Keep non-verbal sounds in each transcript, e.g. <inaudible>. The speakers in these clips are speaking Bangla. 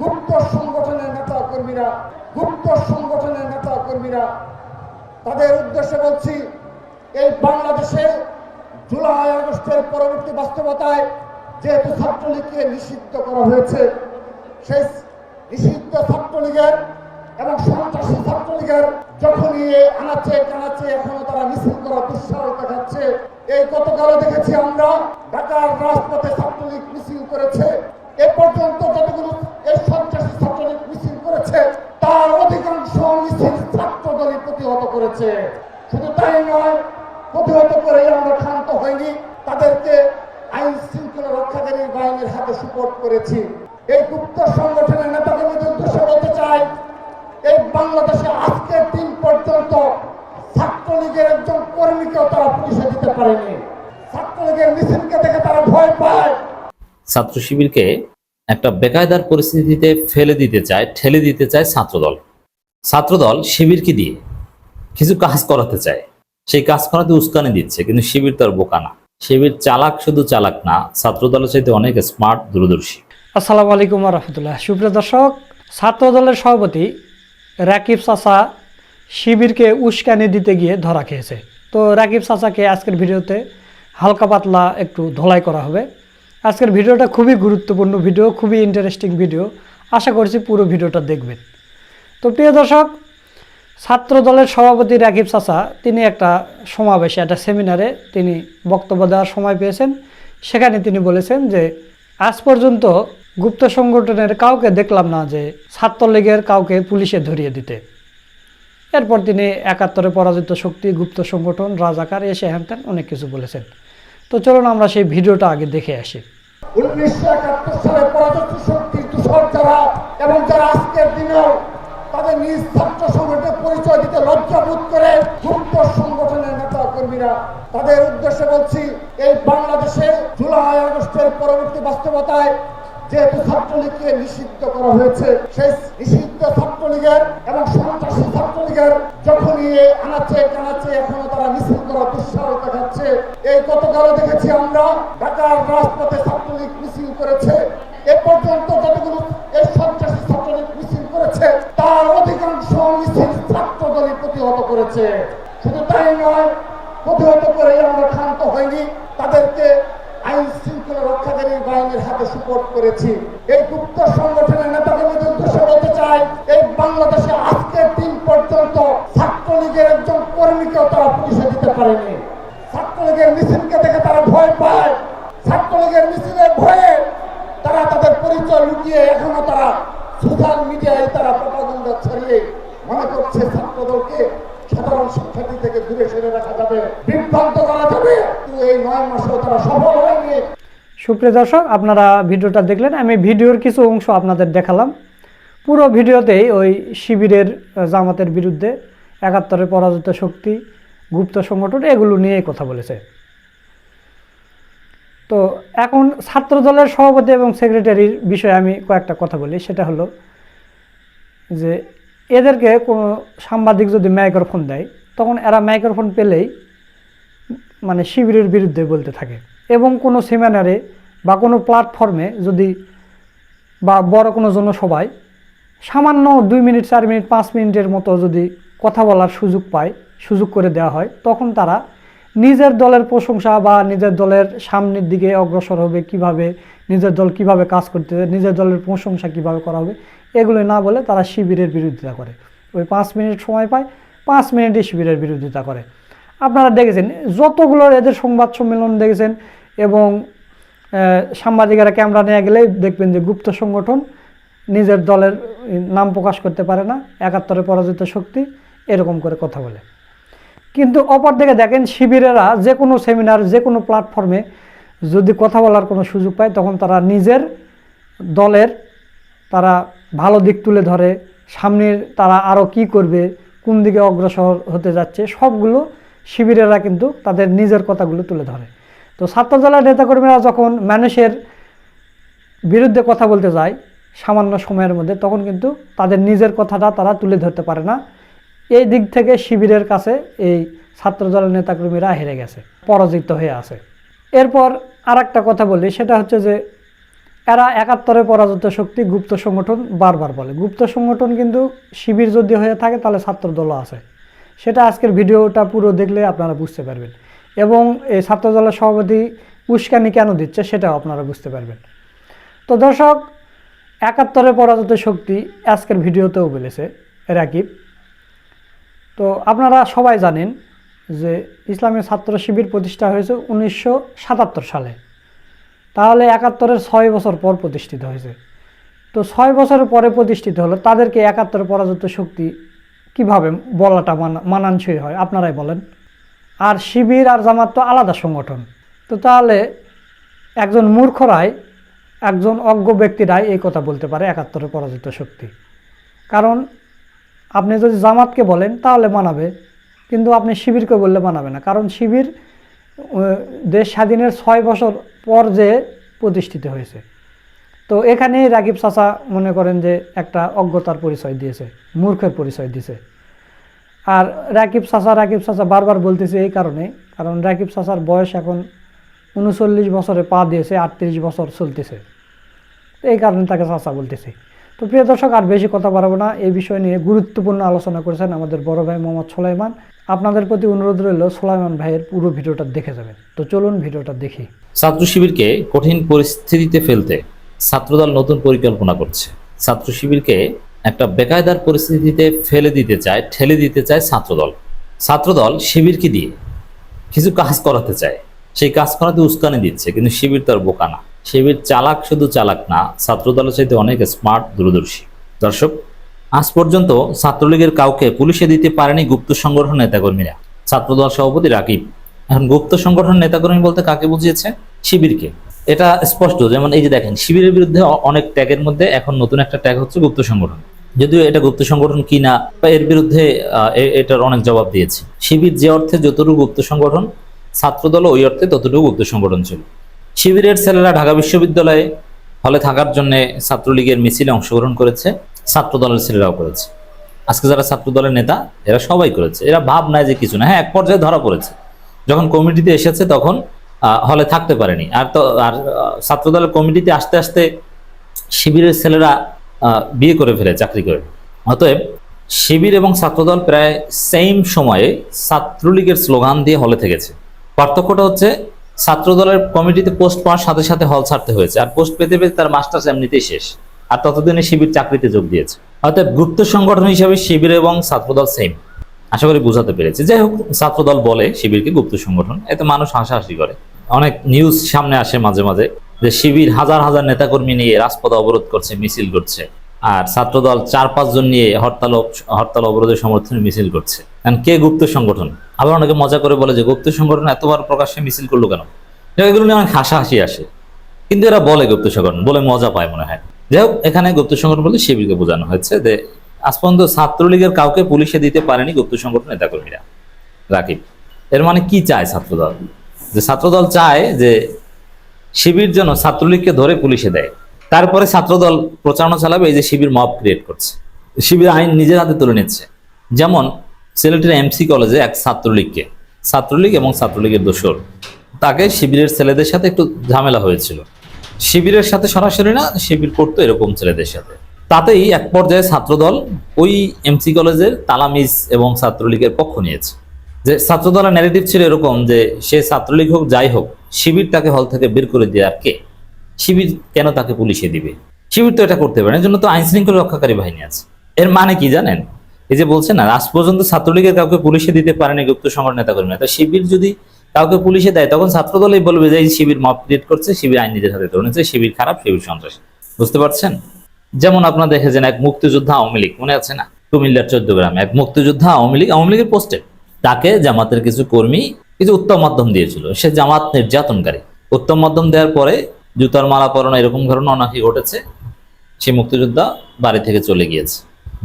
গুপ্ত সংগঠনের নেতা কর্মীরা, গুপ্ত সংগঠনের নেতা কর্মীরা, তাদের উদ্দেশ্যে বলছি, এই বাংলাদেশে জুলাই আগস্টের পরবর্তী বাস্তবতায় যেহেতু ছাত্রলীগকে নিষিদ্ধ করা হয়েছে, সেই নিষিদ্ধ ছাত্রলীগের এবং সন্ত্রাসী ছাত্রলীগের যখনই আনাচে কানাচে এখনও তারা মিছিল করার দুঃসাহস দেখাচ্ছে। এই গতকালও দেখেছি আমরা, ঢাকার রাজপথে ছাত্রলীগ মিছিল করেছে। এ পর্যন্ত তারা পুলিশে দিতে পারেনি। ছাত্রলীগের মিছিলকে দেখে তারা ভয় পায়। ছাত্র শিবিরকে একটা বেকায়দার পরিস্থিতিতে ফেলে দিতে চায় ঠেলে দিতে চায় ছাত্রদল। ছাত্রদল শিবিরকে দিয়ে কিছু কাজ করাতে চায়। সেই কাজ করাতে উস্কানি দিচ্ছে কিন্তু শিবির তার বোকা না। শিবির চালাক শুধু চালাক না ছাত্রদলের চাইতে অনেক স্মার্ট দূরদর্শী। আসসালামু আলাইকুম রহমতুল্লাহ। সুপ্রিয় দর্শক ছাত্র দলের সভাপতি রাকিব চাচা শিবিরকে উস্কানি দিতে গিয়ে ধরা খেয়েছে। তো রাকিব চাচাকে আজকের ভিডিওতে হালকা পাতলা একটু ধোলাই করা হবে। আজকের ভিডিওটা খুবই গুরুত্বপূর্ণ ভিডিও, খুবই ইন্টারেস্টিং ভিডিও। আশা করছি পুরো ভিডিওটা দেখবেন। তো প্রিয় দর্শক, ছাত্র দলের সভাপতি রাকিব চাচা, তিনি একটা সমাবেশে, একটা সেমিনারে তিনি বক্তব্য দেওয়ার সময় পেয়েছেন। সেখানে তিনি বলেছেন যে, আজ পর্যন্ত গুপ্ত সংগঠনের কাউকে দেখলাম না যে ছাত্রলীগের কাউকে পুলিশে ধরিয়ে দিতে। এরপর তিনি একাত্তরে পরাজিত শক্তি, গুপ্ত সংগঠন, রাজাকার, এসে হ্যান অনেক কিছু বলেছেন। তো চলুন আমরা সেই ভিডিওটা আগে দেখে আসি। তাদের উদ্দেশ্যে এই বাংলাদেশে পরবর্তী বাস্তবতায় যেহেতু ছাত্রলীগকে নিষিদ্ধ করা হয়েছে, সেই নিষিদ্ধ ছাত্রলীগের এবং সন্ত্রাসী ছাত্রলীগের যখনই এ আনাচে কানাচে এখনও তারা মিছিল করার দুঃসাহস দেখাচ্ছে এই গতকালও দেখেছি আমরা, ঢাকার রাজপথে ছাত্রলীগ মিছিল করেছে। এ পর্যন্ত যতগুলো এই সন্ত্রাসী ছাত্রলীগ মিছিল করেছে, তার অধিকাংশ মিছিল ছাত্রদলই প্রতিহত করেছে। শুধু তাই নয়, প্রতিহত করে আমরা ক্ষান্ত হয়নি তাদেরকে আইন শৃঙ্খলা রক্ষাকারী বাহিনীর হাতে সুপোর্ট করেছি। এই গুপ্ত সংগঠনের কর্মীকেও তারা পুলিশে দিতে পারেনি। ছাত্রলীগের মিছিলকে দেখে তারা ভয় পায়। ছাত্রলীগের মিছিলের ভয়ে তারা তাদের পরিচয় লুকিয়ে এখনও তারা সোশ্যাল মিডিয়ায় তারা প্রপাগন্ডা ছড়িয়ে মনে করছে ছাত্রদলকে সাধারণ শিক্ষার্থী থেকে দূরে সরে রাখা যাবে। বিভ্রান্ত করা যাবে। এই নয় মাসেও তারা সফল হয়নি। সুপ্রিয় দর্শক, আপনারা ভিডিওটা দেখলেন। আমি ভিডিওর কিছু অংশ আপনাদের দেখালাম। পুরো ভিডিওতেই ওই শিবিরের জামাতের বিরুদ্ধে একাত্তরের পরাজিত শক্তি, গুপ্ত সংগঠন, এগুলো নিয়েই কথা বলেছে। তো এখন ছাত্র দলের সভাপতি এবং সেক্রেটারির বিষয়ে আমি কয়েকটা কথা বলি। সেটা হলো যে, এদেরকে কোনো সাংবাদিক যদি মাইক্রোফোন দেয়, তখন এরা মাইক্রোফোন পেলেই মানে শিবিরের বিরুদ্ধে বলতে থাকে। এবং কোনো সেমিনারে বা কোনো প্ল্যাটফর্মে যদি বা বড় কোনো জনসভায় সামান্য দুই মিনিট, চার মিনিট, পাঁচ মিনিটের মতো যদি কথা বলার সুযোগ পায়, সুযোগ করে দেওয়া হয়। তখন তারা নিজের দলের প্রশংসা বা নিজের দলের সামনের দিকে অগ্রসর হবে কীভাবে, নিজের দল কীভাবে কাজ করতে, নিজের দলের প্রশংসা কীভাবে করা হবে, এগুলো না বলে তারা শিবিরের বিরোধিতা করে। ওই পাঁচ মিনিট সময় পায়, পাঁচ মিনিটই শিবিরের বিরোধিতা করে। আপনারা দেখেছেন, যতগুলো এদের সংবাদ সম্মেলন দেখেছেন এবং সাংবাদিকেরা ক্যামেরা নিয়ে গেলেই দেখবেন যে গুপ্ত সংগঠন নিজের দলের নাম প্রকাশ করতে পারে না একাত্তরে পরাজিত শক্তি এরকম করে কথা বলে। কিন্তু অপরদিকে দেখেন শিবিরেরা যে কোনো সেমিনার যে কোনো প্ল্যাটফর্মে যদি কথা বলার কোনো সুযোগ পায়, তখন তারা নিজের দলের তারা ভালো দিক তুলে ধরে, সামনের তারা আরও কি করবে, কোন দিকে অগ্রসর হতে যাচ্ছে, সবগুলো শিবিরেরা কিন্তু তাদের নিজের কথাগুলো তুলে ধরে। তো ছাত্র দলের নেতাকর্মীরা যখন মানুষের বিরুদ্ধে কথা বলতে যায় সামান্য সময়ের মধ্যে, তখন কিন্তু তাদের নিজের কথাটা তারা তুলে ধরতে পারে না। এই দিক থেকে শিবিরের কাছে এই ছাত্র দলের নেতাকর্মীরা হেরে গেছে, পরাজিত হয়ে আছে। এরপর আর একটা কথা বলি, সেটা হচ্ছে যে এরা একাত্তরে পরাজিত শক্তি গুপ্ত সংগঠন বারবার বলে। গুপ্ত সংগঠন কিন্তু শিবির যদি হয়ে থাকে, তাহলে ছাত্র দলও আছে। সেটা আজকের ভিডিওটা পুরো দেখলে আপনারা বুঝতে পারবেন। এবং এই ছাত্র দলের সভাপতি উস্কানি কেন দিচ্ছে, সেটাও আপনারা বুঝতে পারবেন। তো দর্শক, একাত্তরে পরাজিত শক্তি আজকের ভিডিওতেও বলেছে, রাকিব। তো আপনারা সবাই জানেন যে ইসলামী ছাত্র শিবির প্রতিষ্ঠা হয়েছে উনিশশো সাতাত্তর সালে। তাহলে একাত্তরের ছয় বছর পর প্রতিষ্ঠিত হয়েছে। তো ছয় বছর পরে প্রতিষ্ঠিত হলো, তাদেরকে একাত্তর পরাজিত শক্তি কীভাবে বলাটা মানা, মানানসই হয়, আপনারাই বলেন। আর শিবির আর জামাত তো আলাদা সংগঠন। তো তাহলে একজন মূর্খরাই একজন অজ্ঞ ব্যক্তিরাই এই কথা বলতে পারে একাত্তরে পরাজিত শক্তি। কারণ আপনি যদি জামাতকে বলেন, তাহলে মানাবে। কিন্তু আপনি শিবিরকে বললে মানাবে না। কারণ শিবির দেশ স্বাধীনের ছয় বছর পর যে প্রতিষ্ঠিত হয়েছে। তো এখানেই রাকিব চাচা মনে করেন যে একটা অজ্ঞতার পরিচয় দিয়েছে, মূর্খের পরিচয় দিয়েছে। আর রাকিব চাচা রাকিব চাচা বারবার বলতেছে এই কারণে। কারণ রাকিব চাচার বয়স এখন উনচল্লিশ বছরে পা দিয়েছে, আটত্রিশ বছর চলতেছে। এই কারণে তাকে চাচা বলতেছি। তো প্রিয় দর্শক, আর বেশি কথা বাড়াবো না। এই বিষয় নিয়ে গুরুত্বপূর্ণ আলোচনা করেছেন আমাদের বড় ভাই মোহাম্মদ সোলাইমান। আপনাদের প্রতি অনুরোধ রইল, সোলাইমান ভাইয়ের পুরো ভিডিওটা দেখে যাবেন। তো চলুন ভিডিওটা দেখি। ছাত্র শিবিরকে কঠিন পরিস্থিতিতে ফেলতে ছাত্রদল নতুন পরিকল্পনা করছে। ছাত্র শিবিরকে একটা বেকায়দার পরিস্থিতিতে ফেলে দিতে চায়, ঠেলে দিতে চায় ছাত্রদল। ছাত্রদল শিবিরকে দিয়ে কিছু কাজ করাতে চায়। সেই কাজ করাতে উস্কানি দিচ্ছে, কিন্তু শিবির তার বোকা না। শিবির চালাক শুধু চালাক না, ছাত্রদলের চাইতে অনেক স্মার্ট দূরদর্শী। দর্শক, আজ পর্যন্ত ছাত্রলীগের কাউকে পুলিশে দিতে পারেনি গুপ্ত সংগঠন নেতাকর্মীরা। ছাত্রদল সভাপতি রাকিব। এখন গুপ্ত সংগঠন নেতাকর্মী বলতে কাকে বুঝিয়েছে? শিবিরকে। এটা স্পষ্ট, যেমন এই যে দেখেন, শিবিরের বিরুদ্ধে অনেক ট্যাগের মধ্যে এখন নতুন একটা ট্যাগ হচ্ছে গুপ্ত সংগঠন। যদিও এটা গুপ্ত সংগঠন কি না, বা এর বিরুদ্ধে এটার অনেক জবাব দিয়েছে। শিবির যে অর্থে যতটুকু গুপ্ত সংগঠন ছাত্রদল ওই অর্থে ততটুকু গুপ্ত সংগঠন ছিল। শিবিরের ছেলেরা ঢাকা বিশ্ববিদ্যালয়ে হলে থাকার জন্য ছাত্রলীগের মিছিলে অংশগ্রহণ করেছে ছাত্র দলের ছেলেরাও করেছে। আজকে যারা ছাত্রদলের নেতা এরা সবাই করেছে। এরা ভাব নাই যে কিছু না। হ্যাঁ এক পর্যায়ে ধরা পড়েছে। যখন কমিটিতে এসেছে তখন হলে থাকতে পারেনি। আর তো আর আহ, ছাত্রদলের কমিটিতে আসতে আসতে শিবিরের ছেলেরা বিয়ে করে ফেলে চাকরি করে। অতএব শিবির এবং ছাত্রদল প্রায় সেম সময়ে ছাত্রলীগের স্লোগান দিয়ে হলে থেকেছে। পার্থক্যটা হচ্ছে ছাত্রদলের কমিটিতে পোস্ট পাওয়ার সাথে সাথে হল ছাড়তে হয়েছে। আর পোস্ট পেতে পেতে তার মাস্টার্স এমনিতেই শেষ। আর ততদিনে শিবির চাকরিতে যোগ দিয়েছে। অতএব গুপ্ত সংগঠন হিসেবে শিবির এবং ছাত্রদল সেম আশা করি বোঝাতে পেরেছি। যাই হোক, ছাত্রদল বলে শিবিরকে গুপ্ত সংগঠন। এতে মানুষ হাসাহাসি করে। অনেক নিউজ সামনে আসে মাঝে মাঝে যে শিবির হাজার হাজার নেতাকর্মী নিয়ে রাজপথ অবরোধ করছে, মিছিল করছে। আর ছাত্রদল চার পাঁচজন নিয়ে হরতাল হরতাল অবরোধের সমর্থনে মিছিল করছে। কারণ কে গুপ্ত সংগঠন? আবার অনেকে মজা করে বলে যে, গুপ্ত সংগঠন এতবার প্রকাশ্যে মিছিল করল কেন? এগুলো নিয়ে অনেক হাসাহাসি আসে। কিন্তু এরা বলে গুপ্ত সংগঠন, বলে মজা পায় মনে হয়। যাই হোক, এখানে গুপ্ত সংগঠন বলে শিবিরকে বোঝানো হয়েছে যে, আজ পর্যন্ত ছাত্রলীগের কাউকে পুলিশে দিতে পারেনি গুপ্ত সংগঠন নেতাকর্মীরা। রাকিব, এর মানে কি চায় ছাত্রদল? যে ছাত্রদল চায় যে, শিবির যেন ছাত্রলীগকে ধরে পুলিশে দেয়। তারপরে ছাত্রদল প্রচারণা চালাবে এই যে শিবির মব ক্রিয়েট করছে। শিবির আইন নিজের হাতে তুলে নিচ্ছে। যেমন সিলেটের এমসি কলেজে এক ছাত্রলীগকে, ছাত্রলীগ এবং ছাত্রলীগের দোসর তাকে শিবিরের ছেলেদের সাথে একটু ঝামেলা হয়েছিল। শিবিরের সাথে সরাসরি না, শিবির করতো এরকম ছেলেদের সাথে। তাতেই এক পর্যায়ে ছাত্রদল ওই এমসি কলেজের তালামিজ এবং ছাত্রলীগের পক্ষ নিয়েছে। যে ছাত্রদলের ন্যারেটিভ ছিল এরকম যে সে ছাত্রলীগ হোক, যাই হোক শিবির তাকে হল থেকে বের করে দেওয়ার কে? শিবির কেন তাকে পুলিশে দিবে? শিবির তো এটা করতে পারে এর জন্য তো আইন শৃঙ্খলা রক্ষাকারী বাহিনী আছে। এর মানে কি জানেন? এই যে বলছে না, আজ পর্যন্ত ছাত্রলীগের কাউকে পুলিশে দিতে পারেনি গুপ্ত সংগঠন নেতা কর্মীরা তো শিবির যদি কাউকে পুলিশে দেয়, তখন ছাত্রদলই বলবে যে, এই শিবির মব ক্রিয়েট করছে, শিবির আইন নিজের হাতে ধরেছে শিবির খারাপ, শিবির সন্ত্রাসী। বুঝতে পারছেন? যেমন আপনারা দেখেছেন এক মুক্তিযোদ্ধা আওয়ামী লীগ, মনে আছে না? কুমিল্লার চোদ্দ গ্রামে, এক মুক্তিযোদ্ধা আওয়ামী লীগ, আওয়ামী লীগের পোস্টে। তাকে জামাতের কিছু কর্মী কিছু উত্তম মাধ্যম দিয়েছিল। সে জামাত নির্যাতনকারী। উত্তম মাধ্যম দেওয়ার পরে জুতার মালা পরানো এরকম ঘটনা নাকি ঘটেছে সে মুক্তিযোদ্ধা বাড়ি থেকে চলে গিয়েছে।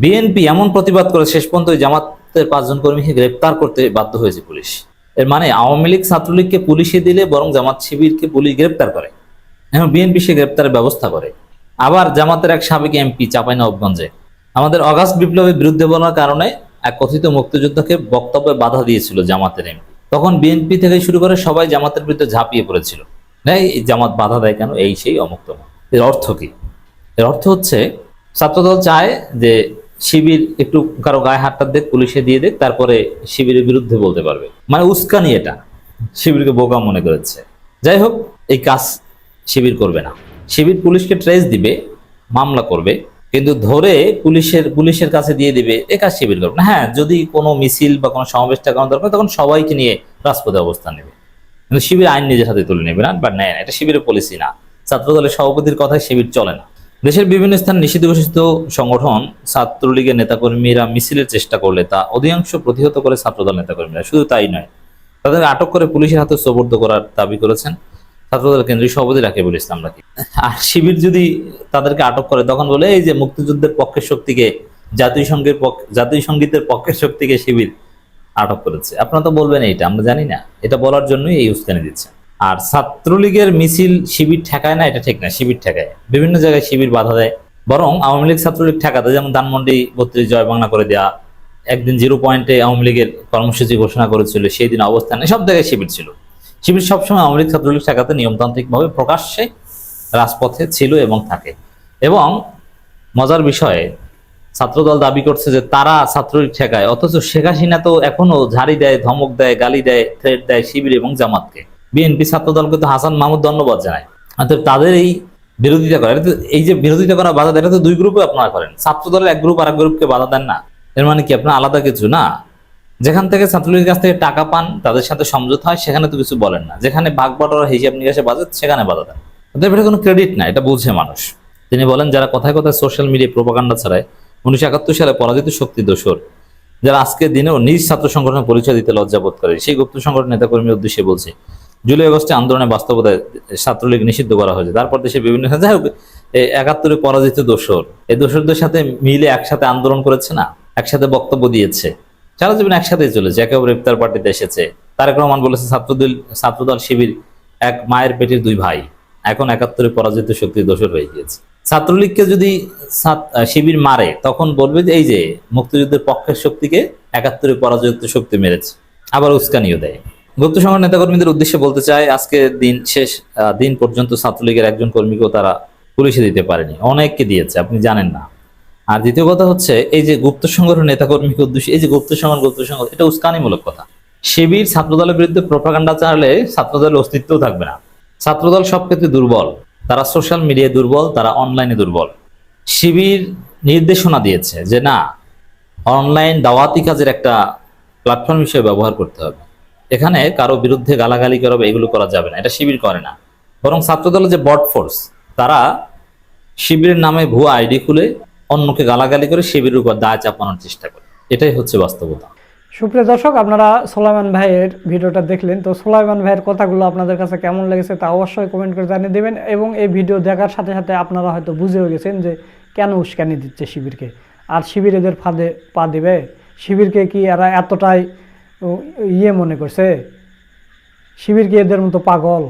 বিএনপি এমন প্রতিবাদ করে শেষ পর্যন্ত জামাতের পাঁচজন কর্মীকে গ্রেপ্তার করতে বাধ্য হয়েছে পুলিশ। এর মানে আওয়ামী লীগ ছাত্রলীগকে পুলিশে দিলে বরং জামাত শিবিরকে পুলিশ গ্রেপ্তার করে। এখন বিএনপি সে গ্রেপ্তারের ব্যবস্থা করে। আবার জামাতের এক সাবেক এমপি চাঁপাইনবাবগঞ্জে। আমাদের অগাস্ট বিপ্লবের বিরুদ্ধে বলার কারণে এক কথিত মুক্তিযোদ্ধাকে বক্তব্যে বাধা দিয়েছিল জামাতের এমপি তখন বিএনপি থেকে শুরু করে সবাই জামাতের বিরুদ্ধে ঝাঁপিয়ে পড়েছিল। এই জামাত বাধা দেয় কেন? এই সেই অমুক্ত এর অর্থ কি? এর অর্থ হচ্ছে, ছাত্রদল চায় যে শিবির একটু কারও গায়ে হাতটা দেখ, পুলিশে দিয়ে দেখ, তারপরে শিবিরের বিরুদ্ধে বলতে পারবে। মানে উস্কানি এটা, শিবিরকে বোকা মনে করেছে। যাই হোক, এই কাজ শিবির করবে না। শিবির পুলিশকে ট্রেস দিবে, মামলা করবে, কিন্তু ধরে পুলিশের পুলিশের কাছে দিয়ে দিবে, এ কাজ শিবির করবে না। হ্যাঁ যদি কোনো মিছিল বা কোনো সমাবেশ টাকানো দরকার তখন সবাইকে নিয়ে রাজপথে অবস্থান নেবে। কিন্তু শিবির আইন নিজের হাতে তুলে নেবে না বাট নেয় না। এটা শিবিরের পলিসি না। ছাত্র দলের সভাপতির কথায় শিবির চলে না। দেশের বিভিন্ন স্থানে নিষিদ্ধ ঘোষিত সংগঠন ছাত্রলীগের নেতাকর্মীরা মিছিলের চেষ্টা করলে তা অধিকাংশ প্রতিহত করে ছাত্রদল নেতাকর্মীরা। শুধু তাই নয় তাদের আটক করে পুলিশের হাতে সোপর্দ করার দাবি করেছেন ছাত্রদল কেন্দ্রীয় সভাপতি রাকিবুল ইসলাম রাকিব। আর শিবির যদি তাদেরকে আটক করে, তখন বলে, এই যে মুক্তিযুদ্ধের পক্ষের শক্তিকে জাতীয় সঙ্গীর পক্ষ জাতীয় সঙ্গীতের পক্ষের শক্তিকে শিবির আটক করেছে। আপনারা তো বলবেন এইটা, আমরা জানি না। এটা বলার জন্যই এই উস্কানি দিচ্ছে। আর ছাত্রলীগের মিছিল শিবির ঠেকায় না, এটা ঠিক না, শিবির ঠেকায়। বিভিন্ন জায়গায় শিবির বাধা দেয়। বরং আওয়ামী লীগ ছাত্রলীগ ঠেকাতে, যেমন ধানমন্ডি বত্রিশ জয় বাংলা করে দেওয়া একদিন জিরো পয়েন্টে আওয়ামী লীগের কর্মসূচি ঘোষণা করেছিল, সেই দিন অবস্থানে সব জায়গায় শিবির ছিল। শিবির সবসময় আওয়ামী লীগ ছাত্রলীগ ঠেকাতে নিয়মতান্ত্রিকভাবে প্রকাশ্যে রাজপথে ছিল এবং থাকে। এবং মজার বিষয়ে ছাত্রদল দাবি করছে যে তারা ছাত্রলীগ ঠেকায়। অথচ শেখ হাসিনা তো এখনও ঝাড়ি দেয়, ধমক দেয়, গালি দেয় থ্রেট দেয় শিবির এবং জামাতকে। বিএনপি ছাত্রদলকে তো হাসান মাহমুদ ধন্যবাদ জানায়। অর্থাৎ তাদের এই বিরোধিতা করে এই যে বিরোধিতা করা বাধা দেয়, এটা তো দুই গ্রুপে আপনারা করেন। ছাত্রদলের এক গ্রুপ আর এক গ্রুপকে বাধা দেন না। এর মানে কি, আপনার আলাদা কিছু? না। যেখান থেকে ছাত্রলীগের কাছ থেকে টাকা পান, তাদের সাথে সমঝোতা হয়, সেখানে তো কিছু বলেন না। যেখানে ভাগ বাটোয়ারা হিসাব নিকাশে বাজে, সেখানে বাধা দেন। অতএব এটা কোনো ক্রেডিট না, এটা বুঝে মানুষ। তিনি বলেন, যারা কথায় কথায় সোশ্যাল মিডিয়ায় প্রোপাগান্ডা ছাড়ায় উনিশশো একাত্তর সালে পরাজিত শক্তি দোসর, যারা আজকের দিনেও নিজ ছাত্র সংগঠনের পরিচয় দিতে লজ্জাবোধ করে। সেই গুপ্ত সংগঠন নেতাকর্মীর উদ্দেশ্যে বলছে, জুলাই আগস্টে আন্দোলনের বাস্তবতায় ছাত্রলীগ নিষিদ্ধ করা হয়েছে। তারপর দেশে বিভিন্ন <laughs> যাই হোক একাত্তরে পরাজিত দোসর, এই দোসরদের সাথে মিলে একসাথে আন্দোলন করেছে না? একসাথে বক্তব্য দিয়েছে। সারা জীবন একসাথেই চলেছে। একেবারে ইফতার পার্টিতে এসেছে। তারেক রহমান বলেছে, ছাত্রদল ছাত্রদল শিবির এক মায়ের পেটের দুই ভাই। এখন একাত্তরে পরাজিত শক্তি দোষর হয়ে গিয়েছে। ছাত্রলীগকে যদি শিবির মারে, তখন বলবে যে, এই যে, মুক্তিযুদ্ধের পক্ষের শক্তিকে একাত্তরে পরাজিত শক্তি মেরেছে। আবার উস্কানিও দেয়। গুপ্ত সংগঠন নেতাকর্মীদের উদ্দেশ্যে বলতে চাই, আজকে দিন শেষ দিন পর্যন্ত ছাত্রলীগের একজন কর্মীকেও তারা পুলিশে দিতে পারেনি। অনেককে দিয়েছে, আপনি জানেন না। আর দ্বিতীয় কথা হচ্ছে, এই যে গুপ্ত সংগঠন নেতাকর্মীকে উদ্দেশ্যে, এই যে গুপ্ত সংগঠন গুপ্ত সংঘ এটা উস্কানিমূলক কথা। শিবির ছাত্রদলের বিরুদ্ধে প্রোপাগান্ডা চালালে ছাত্রদলের অস্তিত্বও থাকবে না। ছাত্রদল সব ক্ষেত্রে দুর্বল। তারা সোশ্যাল মিডিয়ায় দুর্বল, তারা অনলাইনে দুর্বল। শিবির নির্দেশনা দিয়েছে যে না, অনলাইন দাওয়াতি কাজের একটা প্ল্যাটফর্ম হিসেবে ব্যবহার করতে হবে। এখানে কারও বিরুদ্ধে গালাগালি করা এগুলো করা যাবে না, এটা শিবির করে না। বরং ছাত্রদলের যে বট ফোর্স, তারা শিবিরের নামে ভুয়া আইডি খুলে অন্যকে গালাগালি করে শিবিরের উপর দায় চাপানোর চেষ্টা করে। এটাই হচ্ছে বাস্তবতা। সুপ্রিয় দর্শক, আপনারা সোলাইমান ভাইয়ের ভিডিওটা দেখলেন। তো সোলাইমান ভাইয়ের কথাগুলো আপনাদের কাছে কেমন লেগেছে তা অবশ্যই কমেন্ট করে জানিয়ে দেবেন এবং এই ভিডিও দেখার সাথে সাথে আপনারা হয়তো বুঝেও গেছেন যে কেন উস্কানি দিচ্ছে শিবিরকে। আর শিবির এদের ফাঁদে পা দেবে? শিবিরকে কি এরা এতটাই ইয়ে মনে করছে? শিবির কি এদের মতো পাগল?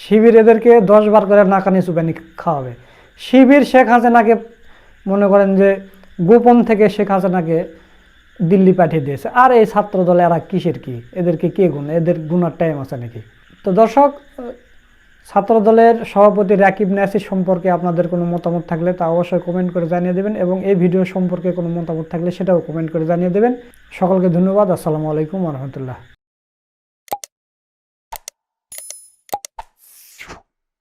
শিবির এদেরকে দশ বার করে নাকানি চুবানি খাওয়াবে। শিবির শেখ হাসিনাকে মনে করেন যে গোপন থেকে শেখ হাসিনাকে দিল্লি পাঠিয়ে দিয়েছে। আর এই ছাত্র দলে এরা কিসের কি? এদেরকে কে গুণ এদের গুণার টাইম আছে নাকি? তো দর্শক ছাত্র দলের সভাপতি রাকিব নাসির সম্পর্কে আপনাদের কোনো মতামত থাকলে তা অবশ্যই কমেন্ট করে জানিয়ে দেবেন এবং এই ভিডিও সম্পর্কে কোনো মতামত থাকলে সেটাও কমেন্ট করে জানিয়ে দেবেন। সকলকে ধন্যবাদ। আসসালামু আলাইকুম রহমতুল্লাহ।